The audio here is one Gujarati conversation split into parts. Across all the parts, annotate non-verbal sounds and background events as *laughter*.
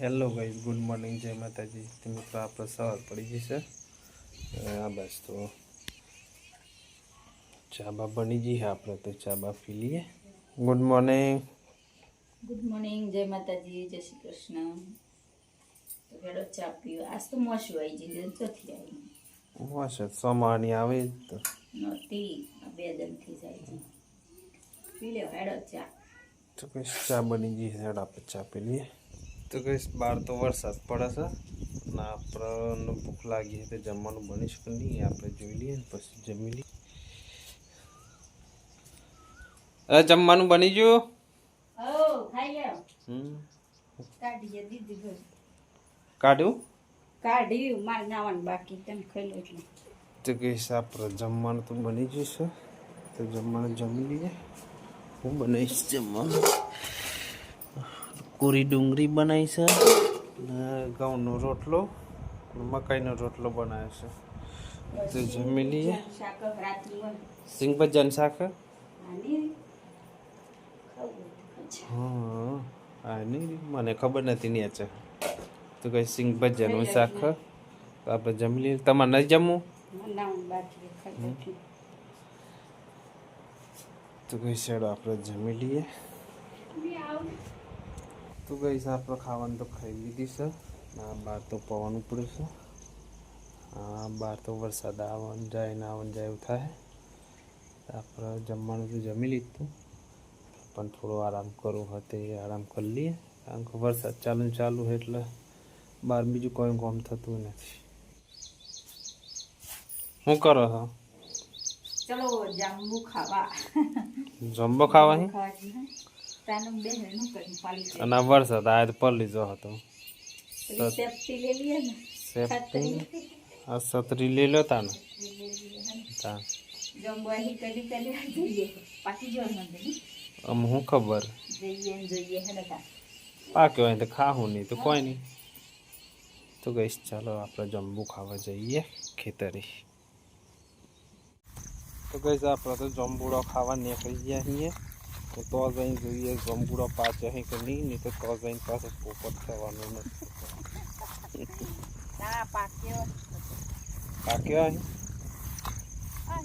હેલો ગાઈઝ ગુડ મોર્નિંગ જય માતાજી તો મિત્રો આપણે સવાર પડી જશે અને આ બસ તો ચા બા બની જઈએ આપણે તો ચા બા પી લઈએ. ગુડ મોર્નિંગ ગુડ મોર્નિંગ જય માતાજી જય શ્રી કૃષ્ણ. તો વેડો ચા પીવો આજ તો મોશું આવી જઈ નથી આવી. હશે સમાની આવે તો. નહોતી બે દમથી જાય છે પી લે હેડો ચા. તો કઈ ચા બની જઈએ હેડ આપણે ચા પી લઈએ. તો કહીશ બહાર તો વરસાદ પડે છે. ને આપણને ભૂખ લાગી તો જમવાનું બનીશ કે નહીં. આપણે જોઈ લઈએ ને પછી જમી લઈએ. અરે જમવાનું બની ગયું? કાઢ્યું? મારે નાવાનું બાકી તને ખાઈ લો એટલે. તો કે આપણે જમવાનું તો બની જશે તો જમવાનું જમી લઈએ. હું બનાવીશ જમવાનું. કોરી ડુંગળી બનાવી છે ને ઘઉંનો રોટલો મકાઈનો રોટલો બનાવ્યો છે. તો જમી લઈએ. સિંગભજન સિંગ ભજન શાક? આની હા નહીં મને ખબર નથી ને છે તો કઈ સિંગ ભજનનું શાક? તો આપણે જમી લઈએ. તમારે નહીં જમવું? તો કઈ શેડો આપણે જમી લઈએ? તો ગઈ આપણે ખાવાનું તો ખાઈ લીધી છે. આ બહાર તો પવન પડે છે. આ બહાર તો વરસાદ આવવાનું જાય ને આવવાનું જાય એવું થાય. આપણે જમવાનું તો જમી લીધું. પણ થોડો આરામ કરવો હતો એ આરામ કરી લઈએ. કારણ કે વરસાદ ચાલુ ચાલુ એટલે બહાર બીજું કોઈ કામ થતું નથી. શું કરો છો? ચલો જાંબુ ખાવા. જમવો ખાવાની અને આ વરસાદ આ તો પલ્લી જો હતો. સેફટી આ છત્રી લઈ લો તાને. તા. જમ્બો ને આમ હું ખબર પાક્યો હોય તો ખાવું નહીં તો કોઈ નહીં. તો ગઈશ ચાલો આપણે જંબુ ખાવા જઈએ ખેતરી. તો ગઈશ આપણે તો જંબુડો ખાવા નીકળી ગયા છીએ. તો તો જઈને જોઈએ જંબુડો પાછો અહીં કે નહીં નહીં તો તો જઈને પાછો પોપટ થવાનું નથી. પાક્યો. અહીં? આ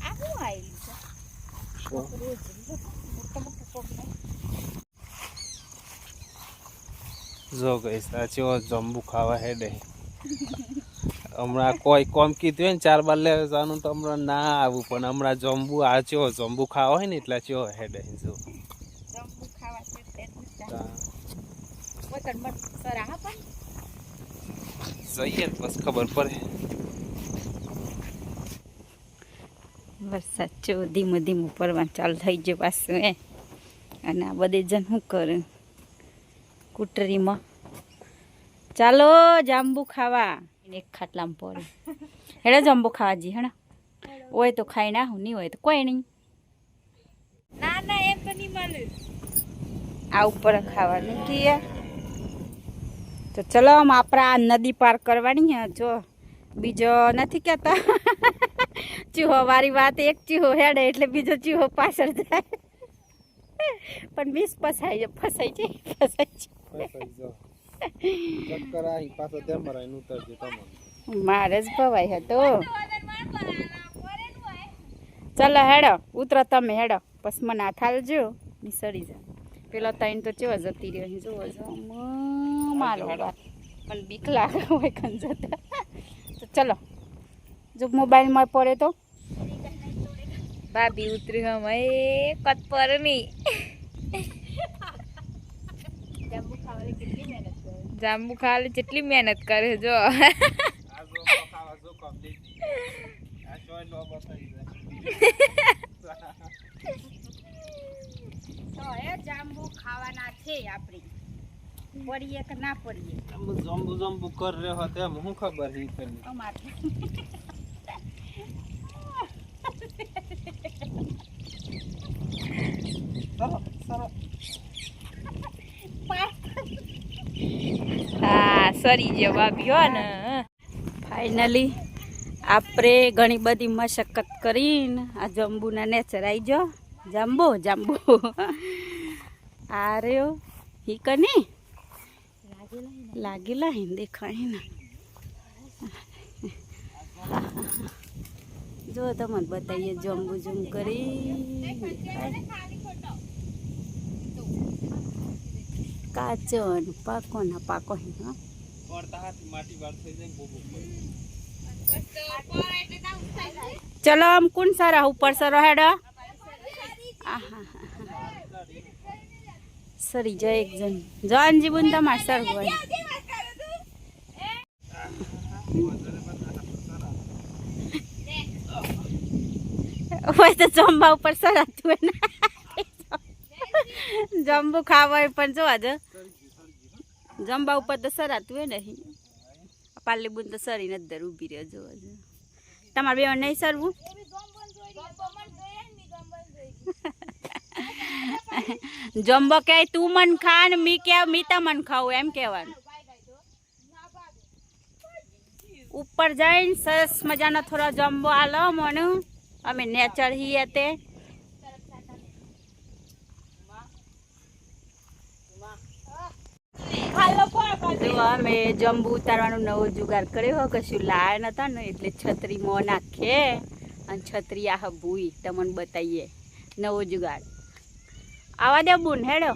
આ જો ગઈ સાચી વાત જંબુ ખાવા હેડે. હમણાં કોઈ કોમ કીધું હોય ને ચાર બાર લેવા જવાનું તો હમણાં ના આવું પણ હમણાં જંબુ આ ચો જંબુ ખાવા હોય ને એટલે ચો હેડે જો. જમ્બુ જઈએ ને બસ ખબર પડે. વરસાદ જો ધીમું ધીમું પડવાનું ચાલુ થઈ ગયો પાછું એ અને આ બધી જણ શું કરે? કુટરીમાં. ચાલો જાંબુ ખાવા. એક ખાટલામાં પડે હેડે જમ્બો ખાવા જી હેડા. હોય તો ખાઈ ના હું નહીં હોય તો કોઈ નહીં. ના ના એમ તો નહીં મળે. આ ઉપર ખાવાનું કે તો ચલો આમ આપણે આ નદી પાર કરવાની હે. જો બીજો નથી કહેતા. *laughs* ચૂહો વારી વાત એક ચૂહો હેડે એટલે બીજો ચૂહો પાછળ જાય. *laughs* પણ વીસ ફસાઈ ફસાઈ જાય. ફસાઈ ચક્કર આવી પાછો તેમ મરાઈને ઉતરજે તમને જાય મારે જ ભવાઈ હતો ચાલો હેડો ઉતરો તમે હેડો પછી મને આ હાલજો ની સડી જા પેલો તાઈન તો ચેવા જતી રહ્યો અહીં જોવો જો મારો પણ મને બીક લાગે હોય ખન જતા તો ચલો જો મોબાઈલમાં પડે તો ભાભી ઉતરી હમ એ કત પર જાંબુ ખાવાની કેટલી મહેનત કરે જાંબુ ખાવાની કેટલી મહેનત કરે જો. જાંબુ ખાવાના છે આપણી. પડીએ કે ના પડીએ? જમ્બુ જમ્બુ કર રહ્યો હતો એમ હું ખબર નહીં પેલી અમારે ચલો ચલો સરી જેવા ગયો ને. ફાઈનલી આપણે ઘણી બધી મશક્કત કરીને આ જંબુના નેચર આવી જો જાંબો જાંબો. આ રહ્યો હી કની લાગેલા હે દેખાય ને જો તમને બતાવીએ જંબુ જુમ કરી. કાચો પાકો ના પાકો હે, હા. ચલો આમ કોણ સારા ઉપર સરો હેડો. સરી, જય એક જન જન જીવન તમારે સર હોય. હોય તો જમવા ઉપર સરાતું હોય ને જમવું ખાવા પણ જોવા જો જમવા ઉપર તો સરાતું હોય ને પાલી બુન તો સરી નથી દર ઊભી રહ્યો જોવા જો તમારે બે નહીં સરવું? જમ્બો કે તું મન ખા ને મી કે, મી મન ખાવું એમ કહેવાનું. ઉપર જઈને સરસ મજાનો થોડો જમ્બો આલો મને. અમે નેચર હી તે. અમે જંબુ ઉતારવાનો નવો જુગાર કર્યો કશું લાયા નતા ને, એટલે છત્રી મો નાખે અને છત્રી આ ભૂઈ. તમને બતાવીએ નવો જુગાર. આવા દે બુન, હેડો.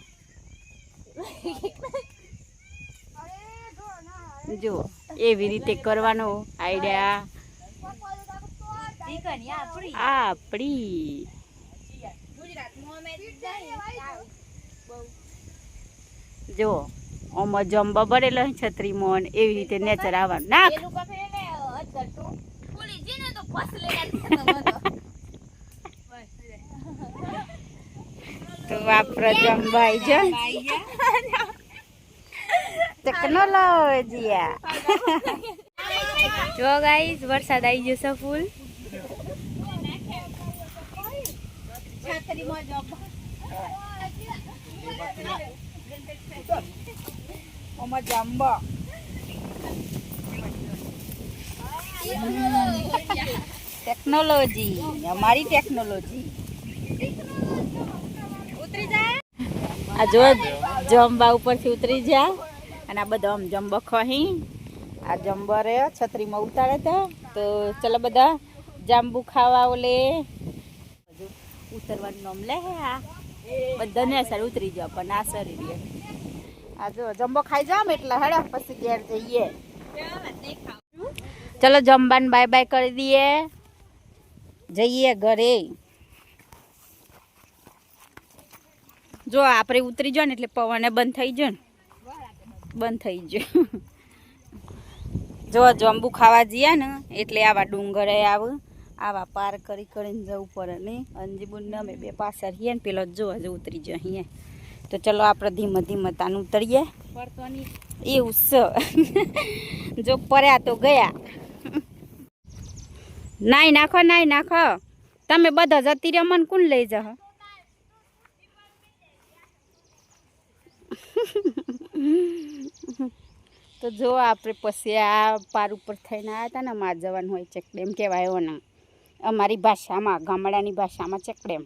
જો, એવી રીતે કરવાનો આઈડિયા. આપણી જો. ઓમાં જંબા ભરેલો છત્રી મોન એવી રીતે નેચર આવવાનું. નાખ. તો વાપરો જંબાઈ જો. ટેકનોલોજી જો ગાઈસ વરસાદ આવી ગયો છે ફૂલ. ઓમાં જંબો ટેકનોલોજી અમારી ટેકનોલોજી આ જો જંબા ઉપરથી ઉતરી જા. અને આ બધા આમ જંબો ખહી. આ જંબો રે છત્રીમાં ઉતારે હતા તો ચલો બધા જાંબુ ખાવા ઓલે ઉતરવાનું નામ લે હે આ. બધા ને સર ઉતરી જાવ પણ આ સરી રે આ જો જમ્બો ખાઈ જાઓ એટલે હેડો પછી ઘેર જઈએ. ચલો જમવાન બાય બાય કરી દઈએ. જઈએ ઘરે. જો આપણે ઉતરી જાય ને એટલે પવને બંધ થઈ જાય ને. બંધ થઈ જાય જો જંબુ ખાવા જઈએ ને એટલે આવા ડુંગરે આવે. આવા પાર કરી કરીને જવું પડે નહીં અંજીબુન અમે બે પાછળ રહીએ ને પેલો જો હજુ ઉતરી જાય અહીંયા. તો ચલો આપણે ધીમે ધીમે તાન ઉતરીએ. એવું છે. જો પર્યા તો ગયા. નાઈ નાખો નાઈ નાખો. તમે બધા જતી રહ્યો મને કોણ લઈ જાઓ? તો જો આપણે પછી આ પાર ઉપર થઈને આવ્યા હતા ને માર જવાનું હોય ચેકડેમ કહેવાય એવો ને. અમારી ભાષામાં ગામડાની ભાષામાં ચકડેમ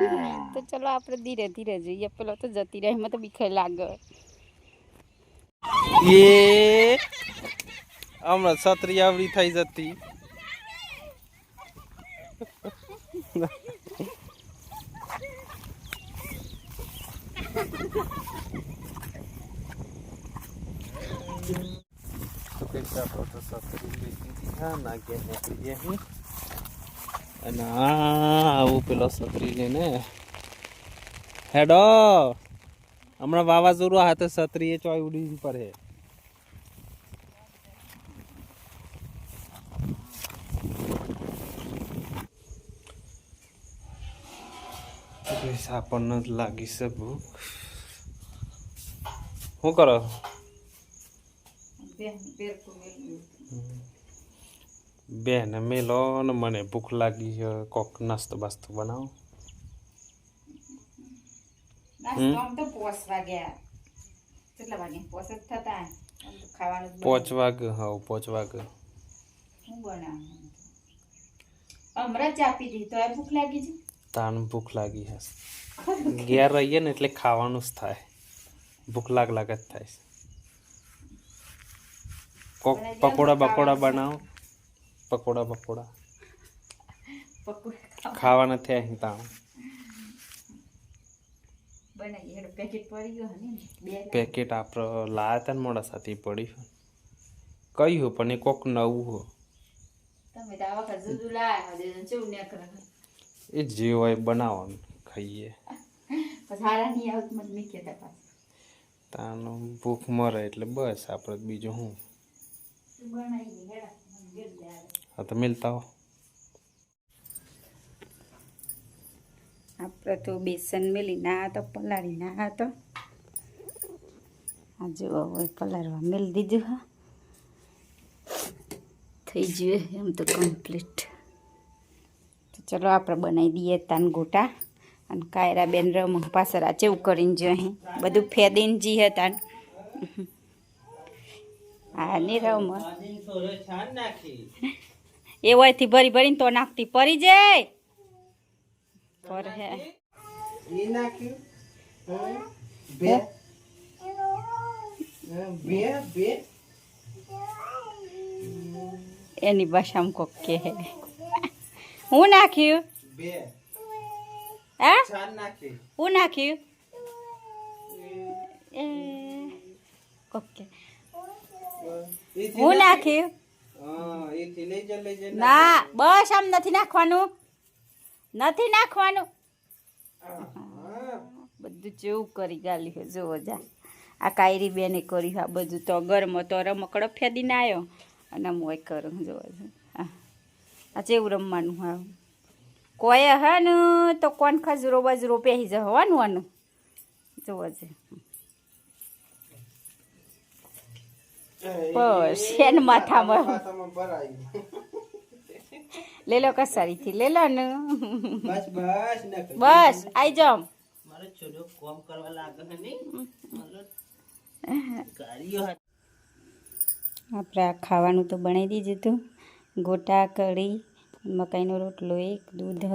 *laughs* તો ચલો આપણે ધીરે ધીરે જઈએ. પેલો તો જતી રહી તો બીખે લાગે. એ હમણાં છત્રી આવડી થઈ જતી. તો કંઈક આપણે તો છત્રી લીધી દીધી હા નાગે નીકળી અહીં અને આવું પેલો છત્રી લઈને હેડો હમણાં વાવાઝોડું હાથે છત્રી ચોય ઉડી પડે આપણને લાગી છે ભૂખ શું કરો બેન મેલો ને મને ભૂખ લાગી છે. કોક નાસ્તો બાસ્તો બનાવો. પોચ વાગે. જ જ હા પોચ વાગે. હમણાં દીધી. એ ભૂખ લાગી છે? તાણ ભૂખ લાગી હશે. *laughs* ઘેર રહીએ ને એટલે ખાવાનું જ થાય. ભૂખ લાગ લાગ જ થાય છે. કોક પકોડા બકોડા બનાવો. પકોડા બકોડા. ખાવા. નથી અહીં તાણ પેકેટ આપણે લાયા હતા ને મોડા સાથે પડી કયું પણ એ કોક નવું હો. એ જે હોય બનાવવાનું ખાઈએ. તાણ ભૂખ મરે એટલે બસ આપણે બીજું શું તો મિલતા આપણે તો બેસન મેલી ના તો પલાળી ના તો આ જો હવે પલાળવા મેલી દીધું, હા. થઈ ગયું એમ તો કમ્પ્લીટ તો ચલો આપણે બનાવી દઈએ તાન ગોટા. અને કાયરા બેન રમ પાછળ આ કરીને જો અહીં બધું ફેદીને જઈએ તાન. હા નીરવમાં એ હોયથી ભરી ભરીને તો નાખતી પરી જાય. પર હે. એ નાખ્યું. હમ. બે. બે બે. એની ભાષામાં કોક કે હે હું નાખ્યું? બે. હે? હું નાખ્યું? કોક કે હું નાખ્યું હા ના બસ આમ નથી નાખવાનું. નથી નાખવાનું. બધું જેવું કરી ગાલી હે જોવો જા. આ કાયરી બેને કરી આ બધું તો ગરમ તો રમકડો ફેદીને આવ્યો અને હું એ કરું જોવો જા. આ આ જેવું રમવાનું હા કોઈ હે ને તો કોણ ખજરો બજરો પહેરી જવાનું આનું જોવો છે બસ એન માથામાં. માથામાં લે લો કસારીથી લે લો ને. બસ બસ બસ આઈ જામ મારો છોડો કોમ કરવા લાગે છે નહીં? આપણે આ ખાવાનું તો બનાવી દીધું હતું. ગોટા કઢી મકાઈનો રોટલો એક દૂધ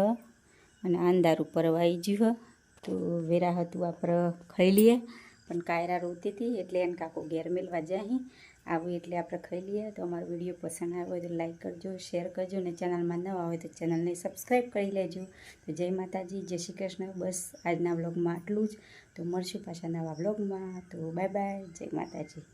અને આંદાર ઉપર વાઈ ગયું હ. તો વેરા હતું આપણે ખાઈ લઈએ. પણ કાયરા રોતી હતી એટલે એને કાકો ઘેર મેળવા જાય આવું એટલે આપણે ખાઈ લઈએ. તો અમારો વીડિયો પસંદ આવ્યો હોય તો લાઈક કરજો શેર કરજો અને ચેનલમાં નવા હોય તો ચેનલને સબસ્ક્રાઈબ કરી લેજો. તો જય માતાજી, જય શ્રી કૃષ્ણ. બસ આજના બ્લોગમાં આટલું જ. તો મળશું પાછા નવા બ્લોગમાં તો બાય બાય જય માતાજી.